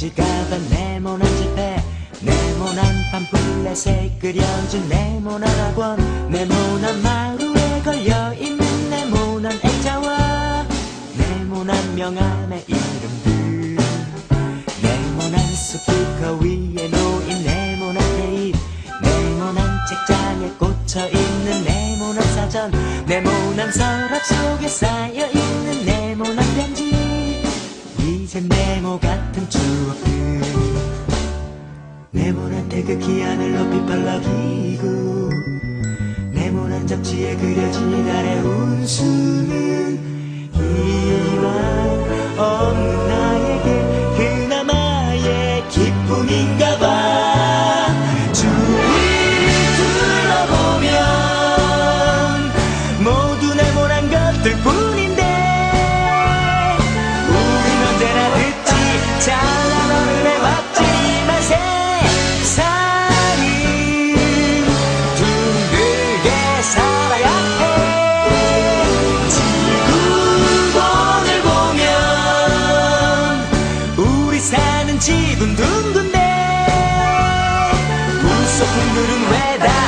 지갑은 네모난 지폐 네모난 팜플렛에 그려진 네모난 학원 네모난 마루에 걸려있는 네모난 액자와 네모난 명함의 이름들. 네모난 스피커 위에 놓인 네모난 테이프 네모난 책장에 꽂혀있는 네모난 사전 네모난 서랍 속에 쌓여 네모난 태극기 하늘 높이 빨라기고 네모난 잡지에 그려진 이달의 운수는 희망 없는 사는 집은 둥근데 부속품들은 왜다